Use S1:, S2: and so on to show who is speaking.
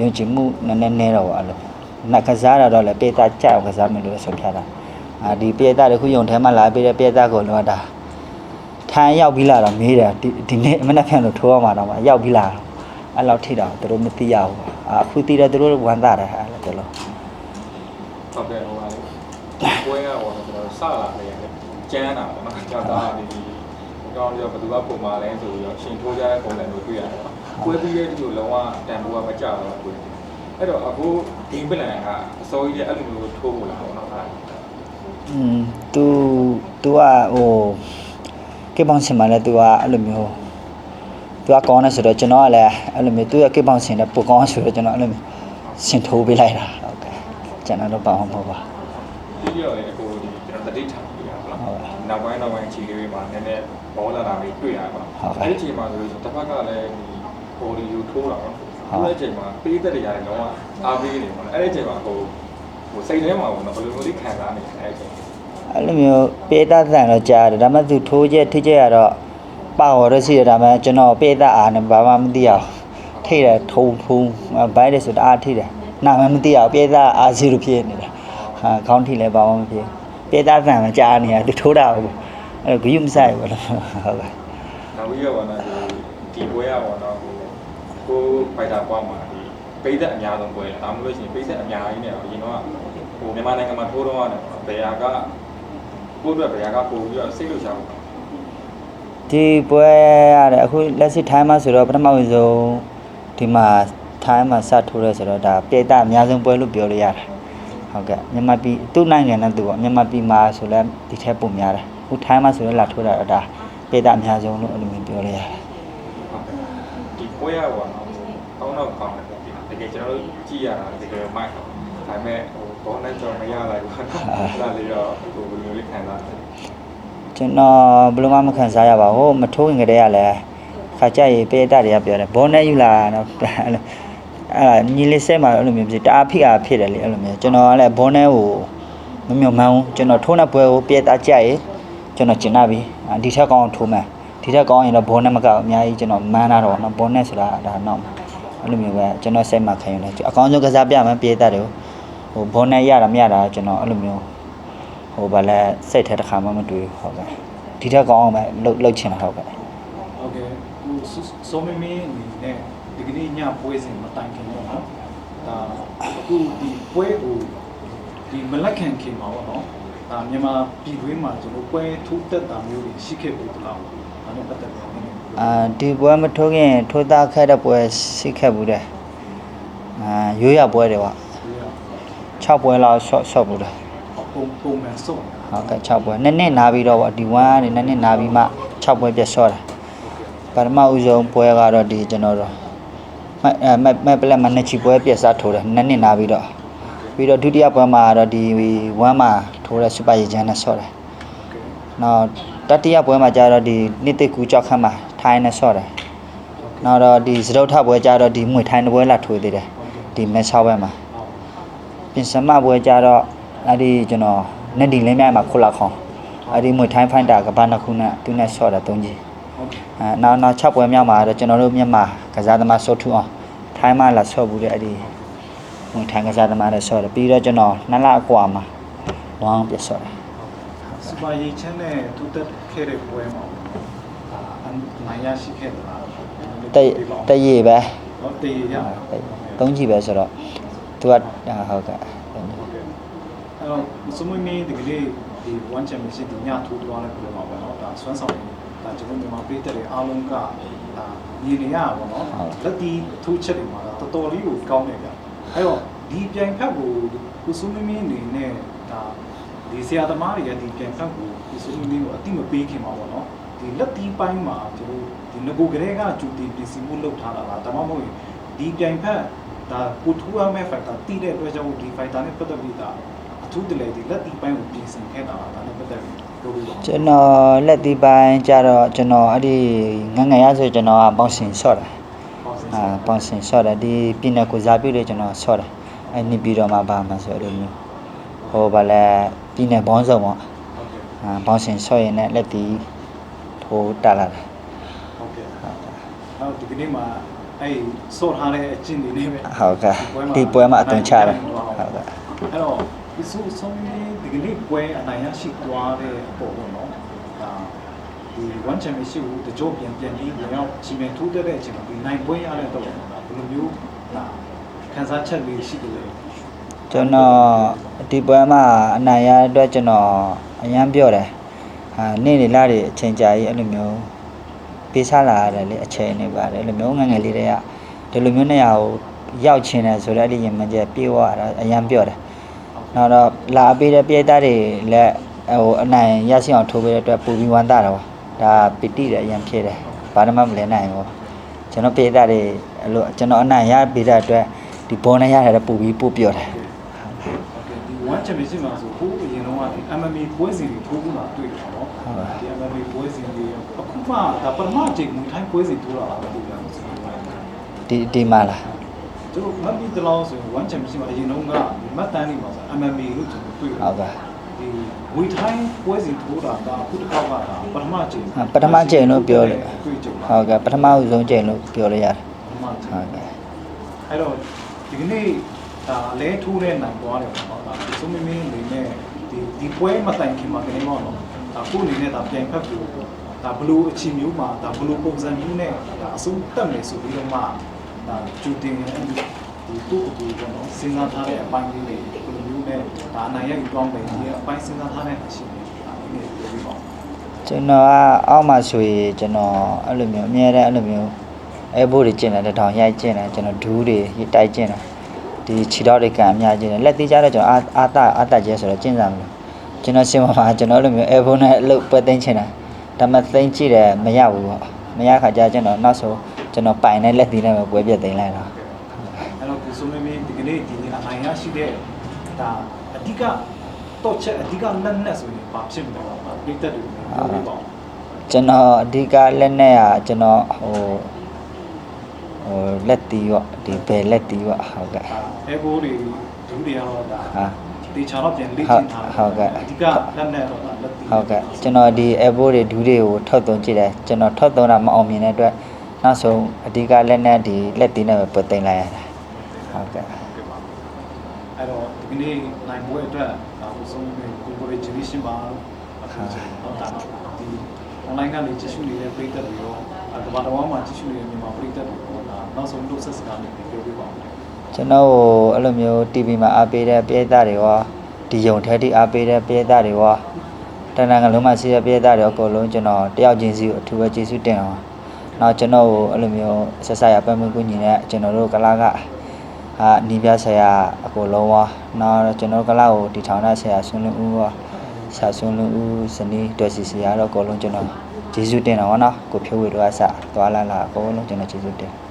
S1: ယုံကြည်မှုနည်းနည်းနည်းတော့အဲ့လိုနတ်ကစားတာတော့လည်းပေတာကြောက်ကစားမယ်လို့ဆုံးဖြတ်တာအာဒီပေတာတခုယုံထဲမှာလာပြီးတဲ့ပေတာကိုတော့ဒါထိုင်ရောက်ပြီးလာတော့မေးတယ်ဒီဒီနေ့မနေ့ကလို့ထိုးရမှာတော့မရောက်ပြီးလာအဲ့လောက်ထိတော့သူတို့မသိရဘူးအခုသိတယ်သူတို့ဝမ်းသာတယ်အဲ့လိုပြောလို့
S2: ဟုတ်ကဲ့ဟိုပါလေပွဲကဟိုကျွန်တော်စလာနေရတယ်ကျန်းတာပေါ့နော်ကြောက်တာဒီဒီကောင်းပြီးတော့ဘယ်သူကပုံမှန်လဲဆိုပြီးတော့ရှင်ထိုးကြတဲ့ပုံစံမျိုးတွေ့ရတယ် ကွဲပြီးတဲ့လူလုံးဝတန်ဖိုးကမကြောက်တော့ဘူးအဲ့တော့အခုဒီပလန်ကအစိုးရရဲ့အဲ့လိုမျိုးထိုးဖို့လာတော့နော်အဲ့
S1: อืมသူသူကဟိုကေပေါင်းစင်မှာလည်းသူကအဲ့လိုမျိုးသူကကောင်းတယ်ဆိုတော့ကျွန်တော်ကလည်းအဲ့လိုမျိုးသူရဲ့ကေပေါင်းစင်နဲ့ပိုကောင်းဆိုတော့ကျွန်တော်အဲ့လိုမျိုးစင်ထိုးပေးလိုက်တာဟုတ်ကဲ့ကျွန်တော်တော့ပါအောင်ပါပါ
S2: ဒီပြောရင်အခုကျွန်တော်တတိထားပြရပါ
S1: ဟုတ်
S2: လားနောက်ပိုင်းနောက်ပိုင်းအခြေလေးတွေမှာနည်းနည်းဘောလာတာတွေတွေ့ရပါအဲ့ဒီအချိန်မှာဆိုတော့တစ်ဖက်ကလည်းဒီ ဘောဒီယူထိုးတာပေါ့
S1: ဟုတ်
S2: အဲ့ဒီအချိန်မှာပေးသက်တွေရတယ်တော့အားပေးနေပေါ့အဲ့ဒီအချိန်မှာဟိုဟိုစိတ်ထဲမှာပေါ့နော်ဘယ်လိုမျိုးလေးခံစားနေလဲအဲ့ဒီအချိန်
S1: အဲ့လိုမျိုးပေတာတန်တော့ကြားတယ်ဒါပေမဲ့ तू ထိုးချက်ထိချက်ရတော့ပါဝရရှိတယ်ဒါပေမဲ့ကျွန်တော်ပေတာအားနဲ့ဘာမှမသိရအောင်ထိတယ်ထုံထုံဘိုင်းတယ်ဆိုတော့အားထိတယ်နာမည်မသိရအောင်ပေတာအားစီလိုဖြစ်နေတာဟာခေါင်းထိလဲဘာမှမဖြစ်ပေတာတန်မကြားနေရ तू ထိုးတာဘူးအဲ့ဂယုမဆိုင်ဘူးလို့ဟုတ်ကဲ့
S2: နောက်ပြီးတော့နော်ဒီဒီပွဲရပါတော့ဟို ကိုဖိုက်တာပွားမှာဒီပိတ်သက်အများဆုံးပွဲဒါမှမဟုတ်ရှင်ပိတ်သက်အများကြီးနဲ့တော့အရင်တော့ဟိုမြန်မာနိုင်ငံမှာထိုးတော့ရတယ်ဘယ်ဟာကကိုယ့်အတွက်ဘယ်ဟာကပို့ပြီးတော့စိတ်လှုပ်ရှားဖို့
S1: ဒီပွဲရတယ်အခုလက်ရှိထိုင်းမှာဆိုတော့ပထမဦးဆုံးဒီမှာထိုင်းမှာစထိုးရဲဆိုတော့ဒါပြည်တာအများဆုံးပွဲလို့ပြောလို့ရတယ်ဟုတ်ကဲ့မြန်မာပြည်သူ့နိုင်ငံနဲ့သူပေါ့မြန်မာပြည်မှာဆိုလဲဒီထက်ပုံများတယ်အခုထိုင်းမှာဆိုတော့လာထိုးတာတော့ဒါပြည်တာအများဆုံးလို့အဲ့လိုမျိုးပြောလို့ရတယ်
S2: ဒီပွဲရပါတော့ကောင်းတော့ကောင်းတယ်တကယ်ကျွန်တော်တို့ကြည့်ရတာတကယ်မိုက်ဒါပေမဲ့ဟိုဘောနဲ့ကြော်မရလိုက်ဘူးအဲ့ဒါလေးတော့ဟိုဘယ်လိုလေးခံစားတယ်
S1: ကျွန်တော်ဘယ်လိုမှမခံစားရပါဘူးမထိုးရင်ကတည်းကလည်းခါကြရေးပြည်တာတွေကပြောတယ်ဘောနဲ့ယူလာတော့အဲ့လိုအဲ့ဒါညီလေးစဲမှာအဲ့လိုမျိုးဖြစ်တအားဖိအားဖြစ်တယ်လေအဲ့လိုမျိုးကျွန်တော်ကလည်းဘောနဲ့ကိုမမြုံမှန်းဘူးကျွန်တော်ထိုးတဲ့ပွဲကိုပြည်တာကြက်ရေးကျွန်တော်ကျင်နာပြီအာဒီထက်ကောင်းအောင်ထိုးမယ် ဒီထက်ကောင်းရင်တော့ဘောနဲ့မကောက်အများကြီးကျွန်တော်မန်းတာတော့နော်ဘောနဲ့ဆိုတာဒါတော့အဲ့လိုမျိုးပဲကျွန်တော်စိတ်မှခံယူတယ်အကောင်းဆုံးကစားပြမယ်ပြည်တာတွေကိုဟိုဘောနဲ့ရတာမရတာကျွန်တော်အဲ့လိုမျိုးဟိုဗာလဲစိတ်ထဲတစ်ခါမှမတွေ့ဘူးဟုတ်ကဲ့ဒီထက်ကောင်းအောင်ပဲလှုပ်လှုပ်ချင်တာဟုတ်ကဲ့
S3: ဟုတ်ကဲ့ဟိုဆိုမင်းမင်းအနေနဲ့ဒီကနေ့ညပွဲစဉ်မတိုင်ခင်တော့နော်ဒါအခုဒီပွဲကိုဒီမလက်ခံခင်မှာပေါ့နော်ဒါမြန်မာပြည်တွင်းမှာကျွန်တော်ပွဲထူးတက်တာမျိုးတွေရှိခဲ့ဘူးတလား ဘာလို့ပတ်သက်လဲ
S1: အာဒီပွဲမထိုးခင်ထိုးသားခက်တဲ့ပွဲရှိခဲ့ဘူးတဲ့အာရိုးရပွဲတွေပါ6ပွဲလောက် short short ဘူးတဲ့
S3: ပုံပုံမှန်ဆော့
S1: ဟုတ်ကဲ့6ပွဲနှစ်နှစ်နာပြီးတော့ဗောဒီ1ကနေနှစ်နှစ်နာပြီးမှ6ပွဲပြတ်ဆော့တာပထမဦးဆုံးပွဲကတော့ဒီကျွန်တော်တို့မမမပလက်မနှစ်ချီပွဲပြတ်စားထိုးတယ်နှစ်နှစ်နာပြီးတော့ပြီးတော့ဒုတိယပွဲမှာတော့ဒီ1မှာထိုးတဲ့ super ရေချမ်းနဲ့ဆော့တယ် နောက်တတိယပွဲမှာကျတော့ဒီနှစ်တစ်ကူကြောက်ခတ်မှာထိုင်းနဲ့ဆော့တယ်နောက်တော့ဒီစတုထပွဲကျတော့ဒီငွေထိုင်းတပွဲလာထွေသေးတယ်ဒီမဲဆောက်ဘက်မှာပြင်စမပွဲကျတော့အဲ့ဒီကျွန်တော်နဲ့ဒီလင်းမြိုင်မှာခုလာခေါင်အဲ့ဒီငွေထိုင်းဖိုင်တာကဘာနှစ်ခုနဲ့သူနဲ့ဆော့တာသုံးကြီးအဲနောက်နောက်6ပွဲမြောက်မှာတော့ကျွန်တော်တို့မြန်မာကစားသမားဆော့ထူအောင်ထိုင်းမှာလာဆော့ဘူးတဲ့အဲ့ဒီငွေထိုင်းကစားသမားနဲ့ဆော့တယ်ပြီးတော့ကျွန်တော်နှစ်လအကွာမှာလောင်းပြဆော့တယ်
S3: ပါရေးချမ်းနဲ့သူတက်ခဲ့တဲ့ပွဲမှာအာနိုင်ရရှိခဲ့တာ
S1: တည့်တည့်ရပဲ
S3: ဟုတ်တည့်ရ
S1: သုံးကြည့်ပဲဆိုတော့ तू ကဟုတ်ကဲ့
S3: အဲ့တော့စမွေးမင်းဒီကလေးဒီ one championship ဒီညထိုးသွားတဲ့ပွဲမှာပေါ့နော်ဒါဆွမ်းဆောင်ဒါကျွန်တော်မြန်မာပြည်သက်တွေအားလုံးကဒါညီနေရပါတော့လက်တီထိုးချက်တွေမှာတော်တော်လေးကိုကောင်းနေကြအဲ့တော့ဒီပြိုင်ဖက်ကိုကိုစမွေးမင်းအနေနဲ့ဒါ ဒီဆရာသမားတွေကဒီပြန်ဖက်ကိုဒီဆိုမျိုးလေးကိုအတိမပေးခင်ပါပေါ့နော်ဒီလက်သီးပိုင်းမှာသူတို့ဒီငကိုကလေးကကျူတင်ပြင်ဆင်မှုလုပ်ထားတာလားဒါမှမဟုတ်ဒီပြန်ဖက်ဒါပိုထူရမဲ့ factor တိတဲ့အတွက်ကြောင့်ဒီ factor နဲ့ပတ်သက်ပြီးတာအထူးတလဲဒီလက်သီးပိုင်းကိုပြင်ဆင်ခဲ့တာလားဒါနဲ့ပတ်သက်ပြီးပြောလို့ပါ
S1: ကျွန်တော်လက်သီးပိုင်းကြတော့ကျွန်တော်အဲ့ဒီငငယ်ရဆိုကျွန်တော်ကပေါင်ရှင်ဆော့တာအာပေါင်ရှင်ဆော့တာဒီပြင်နယ်ကိုဇာပြုတ်လေးကျွန်တော်ဆော့တာအဲ့နေပြီးတော့မှပါမှာဆိုအဲ့လိုမျိုး ဟိုဗာလဲပြည်နယ်ဘောင်းဆောင်ပေါ့
S3: ဟုတ်ကဲ့
S1: အာပေါင်းစင်ဆော့ရင်လည်းလက်ဒီထိုးတက်လာတာ
S3: ဟုတ်ကဲ့အဲ့ဒီကနေ့မှာအဲ့ဆော့ထားတဲ့အကျင့်တွေနဲ့ပဲ
S1: ဟုတ်ကဲ့ဒီပွဲမှာအသွင်ချတယ်ဟုတ်ကဲ့
S3: အဲ့တော့ဒီဆိုဆုံးဒီကနေ့ပွဲအနိုင်ရရှိသွားတဲ့အပေါ်ပေါ့နော်ဒါဒီ one championship ကိုတကြောပြန်ပြန်ပြီးဝင်ရောက်ချီမယ်ထိုးတက်တဲ့အချိန်မှာဒီနိုင်ပွဲရတဲ့တော့ဘယ်လိုမျိုးဒါခံစားချက်လေးရှိတယ်လဲ
S1: ကျွန်တော်ဒီပွဲမှာအနိုင်ရတဲ့အတွက်ကျွန်တော်အရန်ပြောတယ်ဟာနေ့နေလာတွေအချိန်ကြာကြီးအဲ့လိုမျိုးပေးစားလာရတယ်လေအချိန်နေပါတယ်အဲ့လိုမျိုးငယ်ငယ်လေးတွေကဒီလိုမျိုးနေရာကိုရောက်ချင်တယ်ဆိုတော့အဲ့ဒီရင်မကျပြေးသွားတာအရန်ပြောတယ်နောက်တော့လာပေးတဲ့ပြည်သားတွေလည်းဟိုအနိုင်ရရှိအောင်ထိုးပေးတဲ့အတွက်ပူပြီးဝမ်းသာတယ်ပေါ့ဒါပီတိတယ်အရန်ဖြစ်တယ်ဘာမှမလဲနိုင်ဘူးကျွန်တော်ပြည်သားတွေအဲ့လိုကျွန်တော်အနိုင်ရပေးတဲ့အတွက်ဒီဘောနဲ့ရတယ်ပူပြီးပူပြောတယ်
S3: โอ เคဒီ one championship မှာဆိုဟိုးအရင်တော့ကဒီ MMA ပွဲစဉ်တွေထိုးခုလာတွေ့တယ်နော်
S1: ဟုတ်ပါ
S3: ဒီ MMA ပွဲစဉ်တွေအခုမှဒါပထမအချိန်မူထိုင်းပွဲစဉ်ထိုးလာတာမသိဘူးဆိုတော့
S1: ဒီဒီမှာလား
S3: ကျွန်တော်မှတ်ပြီးတလို့ဆိုရင် one championship မှာအရင်တော့ကဒီမှတ်တမ်းတွေမှာဆို MMA လို့ကျွန်တော်တွေ့တယ်
S1: ဟုတ်ကဲ့
S3: ဒီဝီထိုင်းပွဲစဉ်ထိုးတာကအခုတစ်ခေါက်ကဒါပထမအချိန်
S1: ပထမအကြိမ်လို့ပြောလို့
S3: တွေ့ကြုံ
S1: ဟုတ်ကဲ့ပထမဆုံးကြိမ်လို့ပြောလို့ရတယ်
S3: ပထမအချိန်
S1: ဟုတ်ကဲ့
S3: အဲ့တော့ဒီကနေ့ ဒါလဲထိုးတဲ့နိုင်သွားတယ်ပေါ့နော်ဒါဒီဆုံးမင်းမင်းအနေနဲ့ဒီဒီပွဲမတိုင်ခင်မှာကနေပေါ့နော်ဒါကိုအနေနဲ့ဒါပြန်ဖက်ပြီးဒါဘလူးအချီမျိုးမှာဒါဘလူးပုံစံမျိုးနဲ့ဒါအဆုံးတက်မယ်ဆိုပြီးတော့မှဒါကျူတင်ဒီတူတူပေါ့နော်စဉ်းစားထားတဲ့အပိုင်းလေးတွေဘယ်လိုမျိုးနဲ့ဒါအနိုင်ရယူကောင်းတယ်ဒီအပိုင်းစဉ်းစားထားတဲ့အချိန်တွေဒါဒီနေ့ပြောပြပါဦး
S1: ကျွန်တော်ကအောက်မှာဆိုရင်ကျွန်တော်အဲ့လိုမျိုးအများတဲ့အဲ့လိုမျိုးအဲဘိုးတွေကျင်တယ်တစ်ထောင်ရိုက်ကျင်တယ်ကျွန်တော်ဒူးတွေတိုက်ကျင်တယ် ဒီခြေတော်တွေကန်အများကျင်တယ်လက်သေးကြတော့ကျွန်တော်အာအာတအာတကျဲဆိုတော့ကျင်စားမလို့ကျွန်တော်စင်မမှာကျွန်တော်အဲ့လိုမျိုးအဲဘိုးနဲ့အလုပ်ပွဲသိမ်းချင်တာဒါမှသိမ်းကြည့်တယ်မရဘူးပေါ့မရခါကျကျွန်တော်နောက်ဆုံးကျွန်တော်ပိုင်တဲ့လက်သေးနဲ့ပဲပွဲပြတ်သိမ်းလိုက်တာ
S3: အဲ့တော့ဒီဆုံးမင်းမင်းဒီကနေ့ဒီနေ့အနိုင်ရရှိတဲ့ဒါအဓိကတော့ချက်အဓိကလက်နက်ဆိုရင်ဘာဖြစ်မလဲပေါ့ပြည့်တက်တယ်ပြောပြပါဦး
S1: ကျွန်တော်အဓိကလက်နဲ့อ่ะကျွန်တော်ဟို ဟိုလက်တီးပေါ့ဒီဘယ်လက်တီးပေါ့ဟုတ်ကဲ့
S3: အဲဘိုးတွေဒူးတွေကတော့ဒါ
S1: ဟာ
S3: တေချာတော့ပြန်လေ့ကျင့်ထား
S1: ဟုတ်ကဲ့
S3: အဓိကလက်နဲ့တော့ဒါလက်တီ
S1: ဟုတ်ကဲ့ကျွန်တော်ဒီအဲဘိုးတွေဒူးတွေကိုထောက်သွင်းကြည့်တယ်ကျွန်တော်ထောက်သွင်းတာမအောင်မြင်တဲ့အတွက်နောက်ဆုံးအဓိကလက်နဲ့ဒီလက်တီးနဲ့ပဲပတ်သိမ်းလိုက်ရတာဟုတ်ကဲ့
S3: အဲ့တော့ဒီကနေ့နိုင်ပွဲအတွက်ဒါဥဆုံးနဲ့ congratulation ပါလို့အခုဆိုတော့ဒါဒီ online ကနေကြည့်ရှုနေတဲ့ပရိသတ်တွေရောကမ္ဘာတော်မှာကြည့်ရှုနေတဲ့မြန်မာပရိသတ်တွေရောဒါ နောက်ဆုံးလို့ဆက်စကားလေးပြောပြပါဦး
S1: ကျွန်တော်ကိုအဲ့လိုမျိုး TV မှာအားပေးတဲ့ပြည်သားတွေရောဒီယုံထဲတိအားပေးတဲ့ပြည်သားတွေရောတနင်္ဂနွေလုံးမှာရှိတဲ့ပြည်သားတွေရောအကုန်လုံးကျွန်တော်တယောက်ချင်းစီကိုအထူးပဲကျေးဇူးတင်အောင်နောက်ကျွန်တော်ကိုအဲ့လိုမျိုးဆက်ဆက်ရပတ်မှုကူညီတဲ့ကျွန်တော်တို့ကလာကအာနီးပြဆရာအကုန်လုံးရောနောက်ကျွန်တော်တို့ကလာကိုဒီထောင်တဲ့ဆရာဆွန်းလွန်ဦးရောဆရာဆွန်းလွန်ဦးဇနီးတော်စီဆရာတော့အကုန်လုံးကျွန်တော်ကျေးဇူးတင်အောင်နော်ကိုဖြိုးဝေတို့အစသွားလာလာအကုန်လုံးကျွန်တော်ကျေးဇူးတင်
S3: ဟုတ်ကဲ့ပါ